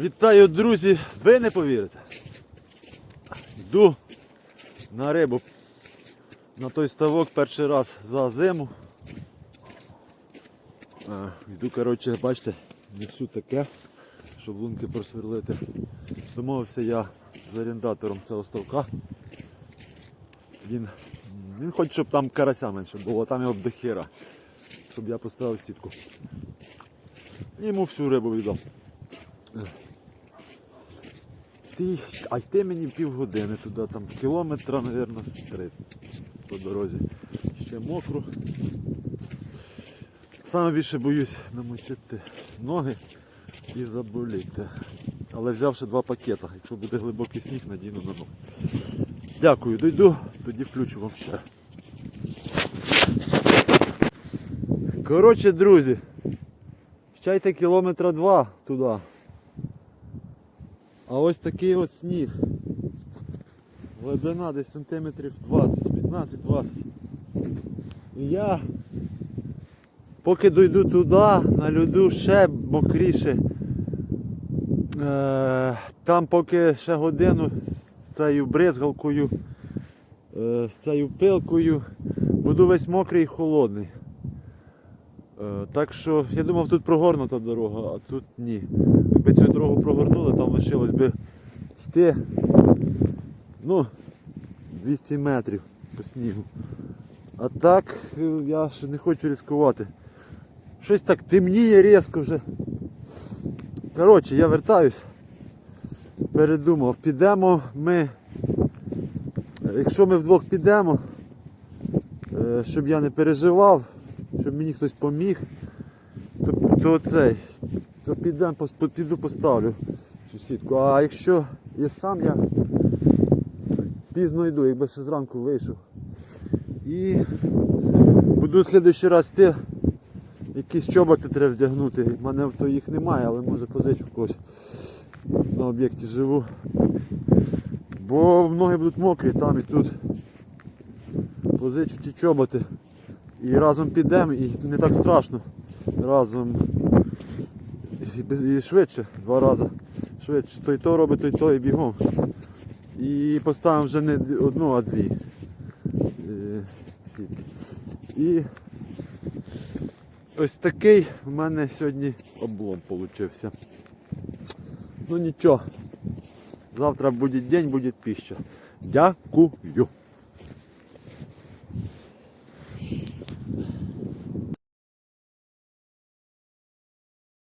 Вітаю, друзі! Ви не повірите. Йду на рибу на той ставок перший раз за зиму. Йду, коротше, бачите, несу таке, щоб лунки просверлити. Домовився я з орендатором цього ставка. Він, він хоче, щоб там карася менше було, там його до хера, щоб я поставив сітку. Йому всю рибу віддав. Ти, а йти мені півгодини туди, там кілометра, мабуть, з три по дорозі. Ще мокро. Саме більше боюсь намочити ноги і заболіти. Але взявши два пакета, якщо буде глибокий сніг, надіну на ноги. Дякую, дойду, тоді включу вам ще. Коротше, друзі, Чайте кілометра два туди. А ось такий от сніг. Глибина десь сантиметрів 20, 15-20. І я поки дойду туди, на льоду ще мокріше. Е, там поки ще годину з цією бризгалкою, е, з цією пилкою, буду весь мокрий і холодний. Е, Так що я думав тут прогорнута дорога, а тут ні. Якби цю дорогу прогорнули, там лишилось би йти ну, 200 метрів по снігу. А так е, я ще не хочу ризикувати. Щось так темніє різко вже. Коротше, я вертаюсь. Передумав, підемо ми. Якщо ми вдвох підемо, е, щоб я не переживав, щоб мені хтось поміг, то, то цей, то підемо, пос- піду поставлю цю сітку. А якщо я сам я пізно йду, якби ще зранку вийшов. І буду в следующий раз йти, якісь чоботи треба вдягнути. У мене то їх немає, але може позичу когось. На об'єкті живу. Бо ноги будуть мокрі там і тут. Позичу ті чоботи. І разом підемо, і не так страшно. Разом і, швидше, два рази. Швидше. Той то робить, той то і бігом. І поставимо вже не одну, а дві е, сітки. І ось такий в мене сьогодні облом получився. Ну нічого. Завтра буде день, буде піща. Дякую.